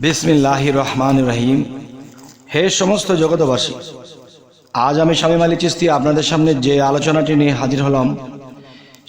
বিসমিল্লাহ রহমান রহিম হে সমস্ত জগতবাসী আজ আমি স্বামী মালিক চিস্তি আপনাদের সামনে যে আলোচনাটি নিয়ে হাজির হলাম,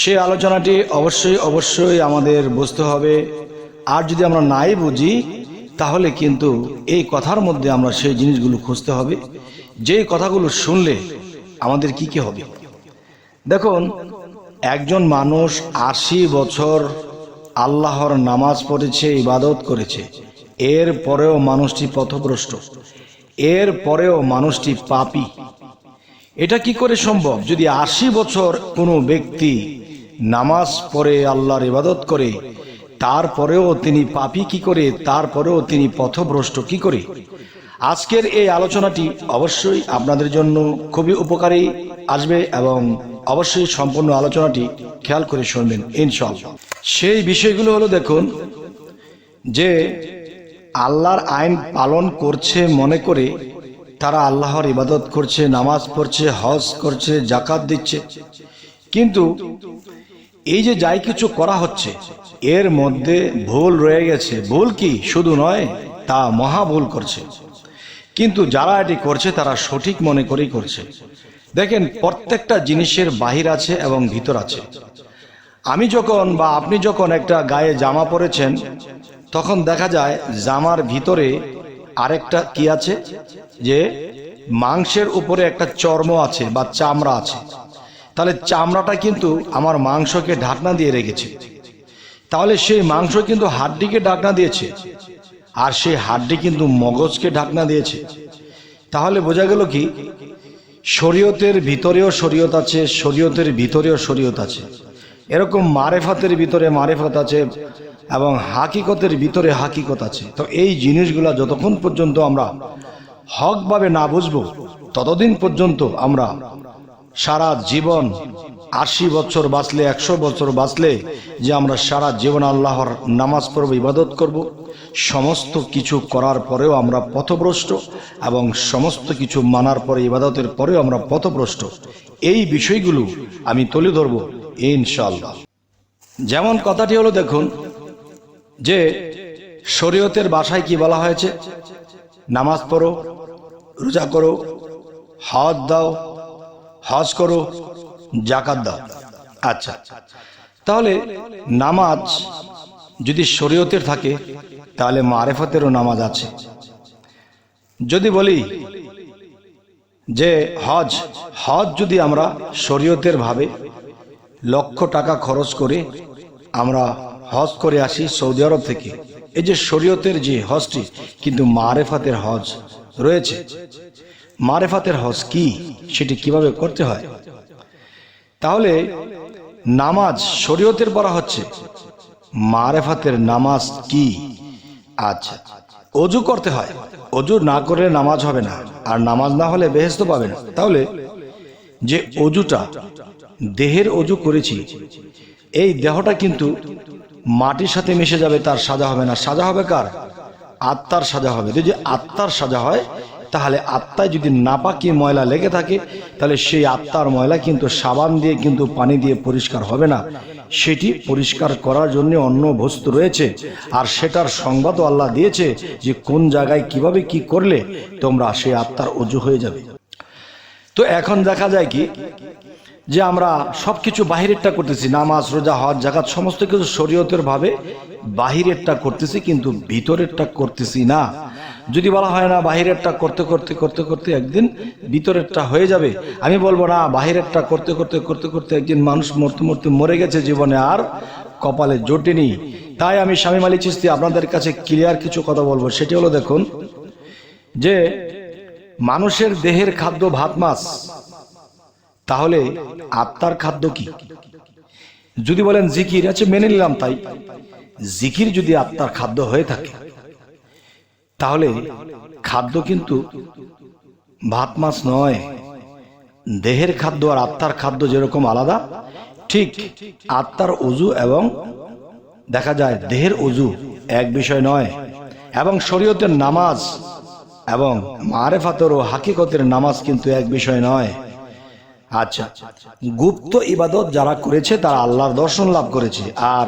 সে আলোচনাটি অবশ্যই অবশ্যই আমাদের বুঝতে হবে। আর যদি আমরা নাই বুঝি, তাহলে কিন্তু এই কথার মধ্যে আমরা সেই জিনিসগুলো খুঁজতে হবে। যেই কথাগুলো শুনলে আমাদের কি কি হবে? দেখুন, একজন মানুষ আশি বছর আল্লাহর নামাজ পড়েছে, ইবাদত করেছে। এর পরেও মানুষটি পথভ্রষ্ট। এর পরেও মানুষটি পাপি। এটা কি করে সম্ভব? যদি আশি বছর কোনো ব্যক্তি নামাজ পড়ে আল্লাহর ইবাদত করে, তারপরেও তিনি পাপি কি করে? তারপরেও তিনি পথভ্রষ্ট কি করে? আজকের এই আলোচনাটি অবশ্যই আপনাদের জন্য খুবই উপকারী আসবে এবং অবশ্যই সম্পূর্ণ আলোচনাটি খেয়াল করে শুনবেন ইনশাল্লাহ সেই বিষয়গুলো হলো দেখুন যে আল্লাহর আইন পালন করছে মনে করে তারা আল্লাহর ইবাদত করছে, নামাজ পড়ছে, হজ করছে জাকাত দিচ্ছে। কিন্তু এই যে যাই কিছু করা হচ্ছে, এর মধ্যে ভুল রয়ে গেছে। ভুল কি? শুধু নয়, তা মহা ভুল করছে। কিন্তু যারা এটি করছে, তারা সঠিক মনে করেই করছে। দেখেন, প্রত্যেকটা জিনিসের বাহির আছে এবং ভিতর আছে। আমি যখন বা আপনি যখন একটা গায়ে জামা পরেছেন তখন দেখা যায় জামার ভিতরে আরেকটা কি আছে? যে মাংসের উপরে একটা চর্ম আছে বা চামড়া আছে। তাহলে চামড়াটা কিন্তু আমার মাংসকে ঢাকনা দিয়ে রেখেছে। তাহলে সেই মাংস কিন্তু হাড্ডিকে ঢাকনা দিয়েছে আর সেই হাড্ডি কিন্তু মগজকে ঢাকনা দিয়েছে। তাহলে বোঝা গেল কি? শরীয়তের ভিতরেও শরীয়ত আছে, শরীয়তের ভিতরেও শরীয়ত আছে। এরকম মারেফাতের ভিতরে মারেফত আছে এবং হাকিকতের ভিতরে হাকিকত আছে। তো এই জিনিসগুলো যতক্ষণ পর্যন্ত আমরা হকভাবে না বুঝব, ততদিন পর্যন্ত আমরা সারা জীবন আশি বছর বাঁচলে, একশো বছর বাঁচলে যে আমরা সারা জীবন আল্লাহর নামাজ পড়ব, ইবাদত করব, সমস্ত কিছু করার পরেও আমরা পথভ্রষ্ট এবং সমস্ত কিছু মানার পরে, ইবাদতের পরেও আমরা পথভ্রষ্ট। এই বিষয়গুলো আমি তুলে ধরব ইনশাল্লাহ যেমন কথাটি হলো, দেখুন যে শরীয়তের বাসায় কি বলা হয়েছে? নামাজ পড়ো, রোজা করো, হজ দাও, হজ করো জাকাত দাও। আচ্ছা তাহলে নামাজ যদি শরীয়তের থাকে, তাহলে মারেফতেরও নামাজ আছে। যদি বলি যে হজ হজ যদি আমরা শরীয়তের ভাবে লক্ষ টাকা খরচ করে আমরা হজ করে আসি সৌদি আরব থেকে। এই যে শরীয়তের যে হজটি, কিন্তু মারেফাতের হজ রয়েছে। মারেফাতের হজ কি, সেটি কীভাবে করতে হয়? তাহলে নামাজ শরীয়তের বলা হচ্ছে। মারেফাতের নামাজ কি? আচ্ছা অজু করতে হয়। অজু না করলে নামাজ হবে না, আর নামাজ না হলে বেহেস্ত পাবে না। তাহলে যে অজুটা, দেহের অজু করেছি, এই দেহটা কিন্তু মাটির সাথে মিশে যাবে, তার সাজা হবে না। সাজা হবে কার? আত্মার সাজা হবে। যদি আত্মার সাজা হয়, তাহলে আত্মায় যদি নাপাকি ময়লা লেগে থাকে, তাহলে সেই আত্মার ময়লা কিন্তু সাবান দিয়ে, কিন্তু পানি দিয়ে পরিষ্কার হবে না। সেটি পরিষ্কার করার জন্য অন্য বস্তু রয়েছে। আর সেটার সংবাদও আল্লাহ দিয়েছে যে কোন জায়গায় কীভাবে কি করলে তোমরা সেই আত্মার অজু হয়ে যাবে। তো এখন দেখা যায় কি যে আমরা সবকিছু বাহিরেরটা করতেছি, নামাজ, রোজা, হজ জাকাত সমস্ত কিছু শরীয়তের ভাবে বাহিরেরটা করতেছি, কিন্তু ভিতরেরটা করতেছি না। যদি বলা হয় না বাহিরেরটা করতে করতে করতে করতে একদিন ভিতরেরটা হয়ে যাবে, আমি বলব না বাহিরেরটা করতে করতে করতে করতে একদিন মানুষ মরতে মরতে মরে গেছে জীবনে আর কপালে জোটেনি তাই আমি স্বামী মালিক চিস্তি আপনাদের কাছে ক্লিয়ার কিছু কথা বলব, সেটি হলো দেখুন যে মানুষের দেহের খাদ্য ভাত মাছ তাহলে আত্মার খাদ্য কি? যদি বলেন জিকির আছে মেনে নিলাম তাই। জিকির যদি আত্মার খাদ্য হয়ে থাকে, তাহলে খাদ্য কিন্তু ভাত, মাছ নয়। দেহের খাদ্য আর আত্মার খাদ্য যেরকম আলাদা, ঠিক আত্মার উজু এবং দেখা যায় দেহের উজু এক বিষয় নয়, এবং শরীয়তের নামাজ এবং মারেফাতর ও হাকিকতের নামাজ কিন্তু এক বিষয় নয়। আচ্ছা গুপ্ত ইবাদত যারা করেছে, তারা আল্লাহর দর্শন লাভ করেছে। আর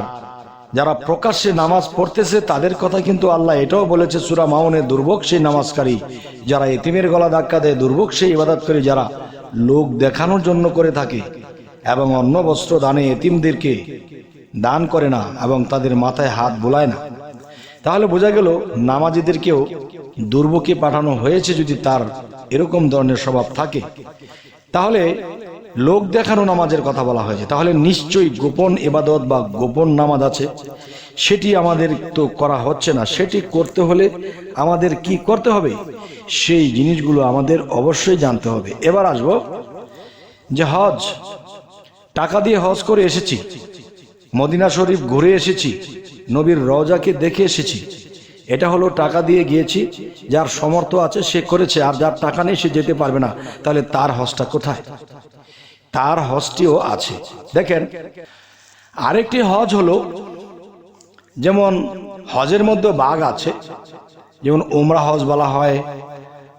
যারা প্রকাশ্যে নামাজ পড়তেছে, তাদের কথা কিন্তু আল্লাহ এটাও বলেছে, সুরা মাউনে দুর্ভোগ সেই নামাজকারী। যারা এতিমের গলা ধাক্কা দেয়, দুর্ভোগ সেই ইবাদতকারী যারা লোক দেখানোর জন্য করে থাকে। এবং অন্য বস্ত্র দানে এতিমদেরকে দান করে না এবং তাদের মাথায় হাত বোলায় না। তাহলে বোঝা গেল, নামাজিদেরকেও দুর্ভোগে পাঠানো হয়েছে যদি তার এরকম ধরনের স্বভাব থাকে। তাহলে লোক দেখানো নামাজের কথা বলা হয়েছে। তাহলে নিশ্চয়ই গোপন এবাদত বা গোপন নামাজ আছে। সেটি আমাদের তো করা হচ্ছে না। সেটি করতে হলে আমাদের কি করতে হবে? সেই জিনিসগুলো আমাদের অবশ্যই জানতে হবে। এবার আসব যে হজ, টাকা দিয়ে হজ করে এসেছি। মদিনা শরীফ ঘুরে এসেছি। নবীর রজাকে দেখে এসেছি। এটা হলো টাকা দিয়ে গিয়েছি, যার সমর্থ আছে, সে করেছে, আর যার টাকা নেই, সে যেতে পারবে না। তাহলে তার হজটা কোথায়? তার হজটিও আছে। দেখেন, আরেকটি হজ হলো, যেমন হজের মধ্যে বাঘ আছে, যেমন ওমরা হজ বলা হয়,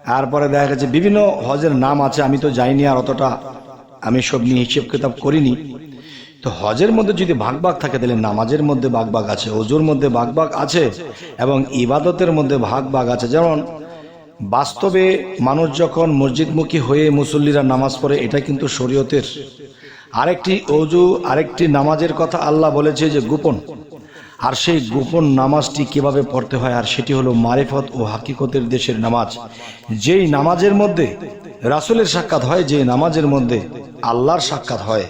তারপরে দেখা গেছে বিভিন্ন হজের নাম আছে, আমি তো যাইনি আর অতটা, আমি সব নিয়ে হিসেব কিতাব করিনি। তো হজের মধ্যে যদি ভাগ ভাগ থাকে, তাহলে নামাজের মধ্যে ভাগ ভাগ আছে অজুর মধ্যে ভাগ ভাগ আছে এবং ইবাদতের মধ্যে ভাগ ভাগ আছে। যেমন, বাস্তবে মানুষ যখন মসজিদমুখী হয়ে মুসল্লিরা নামাজ পড়ে, এটা কিন্তু শরীয়তের। আরেকটি অজু আরেকটি নামাজের কথা আল্লাহ বলেছে যে গোপন। আর সেই গোপন নামাজটি কীভাবে পড়তে হয়, আর সেটি হলো মারেফত ও হাকিকতের দেশের নামাজ। যেই নামাজের মধ্যে রাসুলের সাক্ষাৎ হয় যে নামাজের মধ্যে আল্লাহর সাক্ষাৎ হয়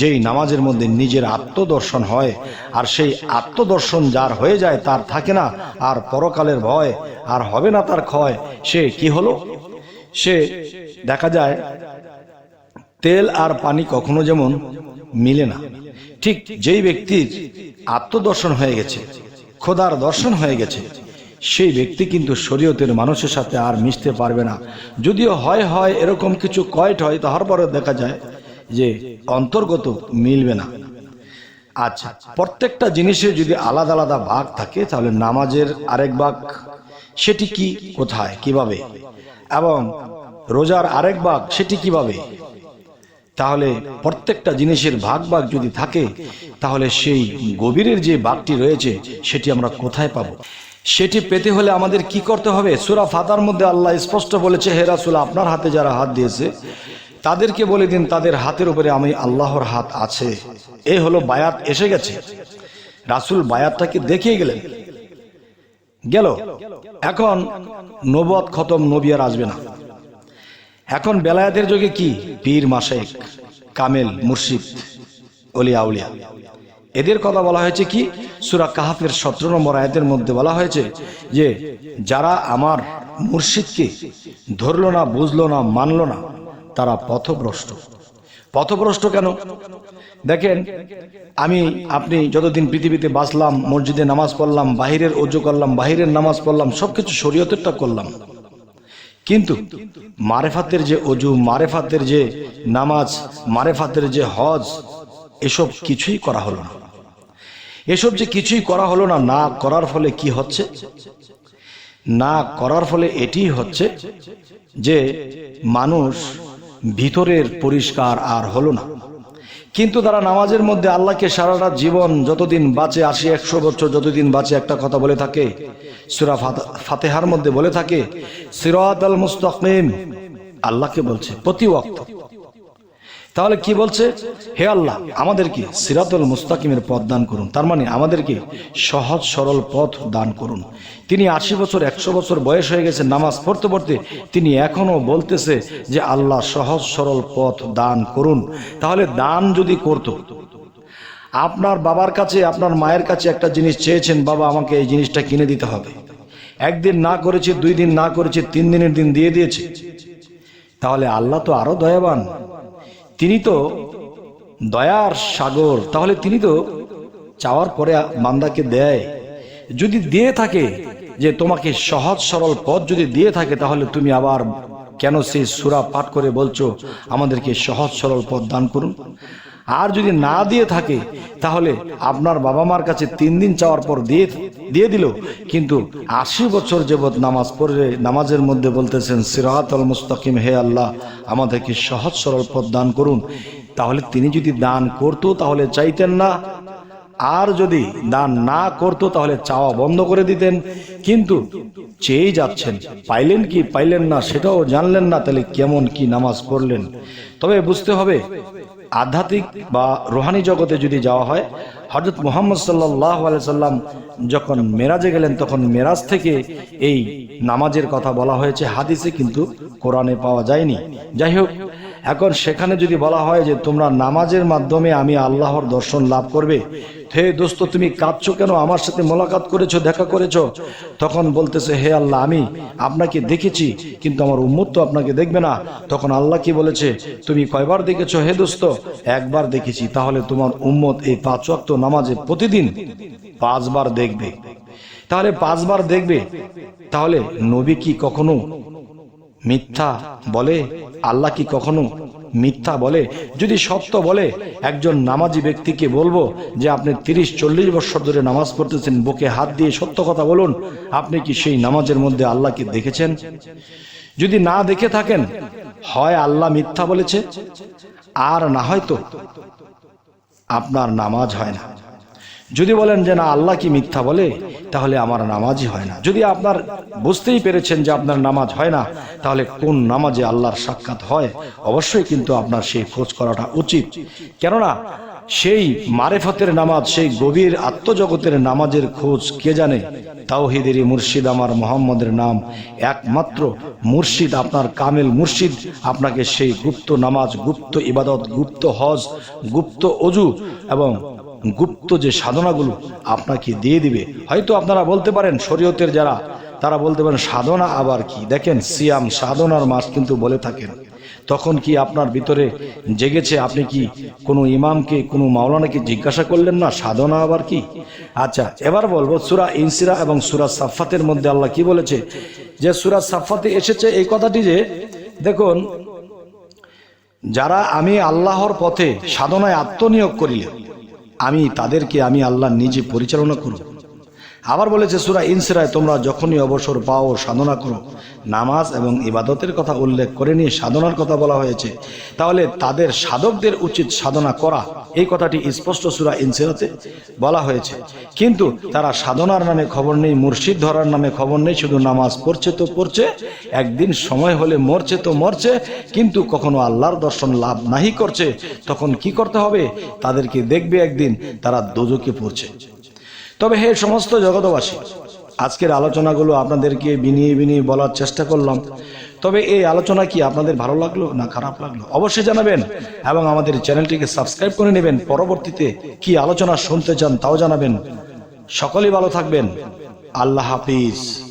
যেই নামাজের মধ্যে নিজের আত্মদর্শন হয়, আর সেই আত্মদর্শন যার হয়ে যায় তার থাকে না, আর পরকালের ভয়, আর হবে না তার ক্ষয়, সে কি হলো? সে দেখা যায়, তেল আর পানি কখনো যেমন মিলে না, ঠিক যেই ব্যক্তির আত্মদর্শন হয়ে গেছে, খোদার দর্শন হয়ে গেছে, সেই ব্যক্তি কিন্তু শরীয়তের মানুষের সাথে আর মিশতে পারবে না। যদিও হয় হয় এরকম কিছু কয়েট হয়, তারপরে দেখা যায় যে অন্তর্গত মিলবে না। আচ্ছা প্রত্যেকটা জিনিসের যদি আলাদা আলাদা ভাগ থাকে, তাহলে নামাজের আরেক ভাগ, সেটি কি, কোথায়, কীভাবে? এবং রোজার আরেক ভাগ, সেটি কীভাবে? তাহলে প্রত্যেকটা জিনিসের ভাগ ভাগ যদি থাকে, তাহলে সেই গভীরের যে ভাগটি রয়েছে, সেটি আমরা কোথায় পাবো? সেটি পেতে হলে আমাদের কি করতে হবে? সুরা ফাতার মধ্যে আল্লাহ স্পষ্ট বলেছে, হে রাসুল, আপনার হাতে যারা হাত দিয়েছে তাদেরকে বলে দিন, তাদের হাতের উপরে আমি আল্লাহর হাত আছে। এ হলো বায়াত, এসে গেছে। রাসুল বায়াতটাকে দেখিয়ে গেলেন। গেল। এখন নবদ খতম, নবী আর আসবে না। এখন বেলায়াতের যুগে কি? পীর, মাসেক, কামেল, মুর্শিদ, অলিয়া উলিয়া এদের কথা বলা হয়েছে কি? সুরা কাহাফের সতেরো নম্বর আয়াতের মধ্যে বলা হয়েছে যে, যারা আমার মুর্শিদকে ধরলো না, বুঝলো না, মানলো না তারা পথভ্রষ্ট। পথভ্রষ্ট কেন? দেখেন, আমি, আপনি যতদিন পৃথিবীতে বাঁচলাম, মসজিদে নামাজ পড়লাম, বাহিরের অজু করলাম, বাহিরের নামাজ পড়লাম, সবকিছু শরীয়তেরটা করলাম। কিন্তু মারেফাতের যে অজু, মারেফাতের যে নামাজ, মারেফাতের যে হজ, এসব কিছুই করা হলো না। এসব যে কিছুই করা হলো না না করার ফলে কি হচ্ছে? না করার ফলে এটি হচ্ছে যে মানুষ ভিতরের পরিষ্কার আর হলো না। কিন্তু তারা নামাজের মধ্যে আল্লাহকে সারাটা জীবন যতদিন বাঁচে আসি একশো বছর যতদিন বাঁচে, একটা কথা বলে থাকে, সুরা ফাতেহার মধ্যে বলে থাকে সিরাত আল মুস্তাকিম, আল্লাহকে বলছে, প্রতি ওয়াক্ত। তাহলে কি বলছে? হে আল্লাহ, আমাদেরকে সিরাতুল মুস্তাকিমের পথ দান করুন। তার মানে আমাদেরকে সহজ, সরল পথ দান করুন। তিনি আশি বছর, একশো বছর বয়স হয়ে গেছে, নামাজ পড়তে পড়তে তিনি এখনও বলতেছে যে আল্লাহ সহজ, সরল পথ দান করুন। তাহলে দান যদি করত, আপনার বাবার কাছে, আপনার মায়ের কাছে একটা জিনিস চেয়েছেন, বাবা আমাকে এই জিনিসটা কিনে দিতে হবে। একদিন না করেছে, দুই দিন না করেছে, তিন দিনের দিন দিয়ে দিয়েছে। তাহলে আল্লাহ তো আরও দয়াবান। তিনি তো দয়ার সাগর, তাহলে তিনি তো চাওয়ার পরে মান্দাকে দেয়। যদি দিয়ে থাকে যে তোমাকে সহজ সরল পথ যদি দিয়ে থাকে, তাহলে তুমি আবার কেন সেই সুরা পাঠ করে বলছো, আমাদেরকে সহজ সরল পথ দান করুন? আর যদি না দিয়ে থাকে, তাহলে আপনার বাবা মার কাছে তিন দিন চাওয়ার পর দিয়ে দিয়ে দিল। কিন্তু আশি বছর যাবৎ নামাজ পড়ে, নামাজের মধ্যে বলতেছেন সিরাহাতুল মুস্তাকিম, হে আল্লাহ, আমাদেরকে সহজ সরল পথ দান করুন। তাহলে তিনি যদি দান করতো, তাহলে চাইতেন না। আর যদি দান না করতো, তাহলে চাওয়া বন্ধ করে দিতেন। কিন্তু চেয়েই যাচ্ছেন। পাইলেন কি, পাইলেন না, সেটাও জানলেন না, তাহলে কেমন কি নামাজ পড়লেন। তবে বুঝতে হবে আধ্যাত্মিক বা রোহানি জগতে যদি যাওয়া হয় হজরত মোহাম্মদ সাল্লাহ সাল্লাম যখন মেরাজে গেলেন, তখন মেরাজ থেকে এই নামাজের কথা বলা হয়েছে। হাদিসে কিন্তু কোরআনে পাওয়া যায়নি। যাই হোক, এখন সেখানে যদি বলা হয় যে তোমরা নামাজের মাধ্যমে আমি আল্লাহর দর্শন লাভ করবে হে দোস্ত, তুমি কাঁদছো কেন? আমার সাথে মোলাকাত করেছ, দেখা করেছ। তখন বলতেছে, হে আল্লাহ, আমি আপনাকে দেখেছি, কিন্তু আমার উম্মত তো আপনাকে দেখবে না। তখন আল্লাহ কি বলেছে? তুমি কয়বার দেখেছ হে দোস্ত? একবার দেখেছি। তাহলে তোমার উম্মত এই পাঁচ ওয়াক্ত নামাজে প্রতিদিন পাঁচবার দেখবে। তাহলে পাঁচবার দেখবে। তাহলে নবী কি কখনো মিথ্যা বলে? আল্লাহ কি কখনো মিথ্যা বলে, যদি সত্য বলে, একজন নামাজি ব্যক্তিকে বলব যে আপনি তিরিশ, চল্লিশ বছর ধরে নামাজ পড়তেছেন, বুকে হাত দিয়ে সত্য কথা বলুন, আপনি কি সেই নামাজের মধ্যে আল্লাহকে দেখেছেন? যদি না দেখে থাকেন, হয় আল্লাহ মিথ্যা বলেছে, আর না হয়তো আপনার নামাজ হয় না। যদি বলেন যে না, আল্লাহ কি মিথ্যা বলে, তাহলে আমার নামাজই হয় না। যদি আপনার বুঝতেই পেরেছেন যে আপনার নামাজ হয় না, তাহলে কোন নামাজে আল্লাহর সাক্ষাৎ হয়? অবশ্যই কিন্তু আপনার সেই খোঁজ করাটা উচিত। কেননা, সেই মারেফতের নামাজ, সেই গভীর আত্মজগতের নামাজের খোঁজ কে জানে? তাওহিদেরই মুর্শিদ আমার মোহাম্মদের নাম। একমাত্র মুর্শিদ, আপনার কামেল মুর্শিদ, আপনাকে সেই গুপ্ত নামাজ, গুপ্ত ইবাদত, গুপ্ত হজ, গুপ্ত অজু এবং গুপ্ত যে সাধনাগুলো আপনাকে দিয়ে দিবে। হয়তো আপনারা বলতে পারেন শরীয়তের যারা, তারা বলতে পারেন, সাধনা আবার কি? দেখেন, সিয়াম সাধনার মাস কিন্তু বলে থাকেন। তখন কি আপনার ভিতরে জেগেছে? আপনি কি কোনো ইমামকে, কোনো মাওলানাকে জিজ্ঞাসা করলেন না, সাধনা আবার কি? আচ্ছা এবার বলব, সুরা ইনসিরা এবং সুরা সাফাতের মধ্যে আল্লাহ কি বলেছে? যে সুরা সাফাতে এসেছে এই কথাটি যে, দেখুন, যারা আমি আল্লাহর পথে সাধনায় আত্মনিয়োগ করিলে আমি তাদেরকে আমি আল্লাহ নিজে পরিচালনা করব। আবার বলেছে সুরা ইনসিরায়, তোমরা যখনই অবসর পাও, সাধনা করো। নামাজ এবং ইবাদতের কথা উল্লেখ করে নিয়ে সাধনার কথা বলা হয়েছে। তাহলে তাদের সাধকদের উচিত সাধনা করা। এই কথাটি স্পষ্ট সুরা ইনসিরাতে বলা হয়েছে। কিন্তু তারা সাধনার নামে খবর নেই, মুর্শিদ ধরার নামে খবর নেই, শুধু নামাজ পড়ছে তো পড়ছে, একদিন সময় হলে মরছে তো মরছে, কিন্তু কখনো আল্লাহর দর্শন লাভ নাহি করছে, তখন কি করতে হবে? তাদেরকে দেখবে একদিন, তারা দোজকে পড়ছে। তবে হে সমস্ত জগতবাসী আজকের আলোচনাগুলো আপনাদেরকে বিনিয়ে বিনিয়ে বলার চেষ্টা করলাম। তবে এই আলোচনা কি আপনাদের ভালো লাগল না খারাপ লাগল? অবশ্যই জানাবেন এবং আমাদের চ্যানেলটিকে সাবস্ক্রাইব করে নেবেন। পরবর্তীতে কি আলোচনা শুনতে চান তাও জানাবেন। সকলেই ভালো থাকবেন। আল্লাহ হাফিজ।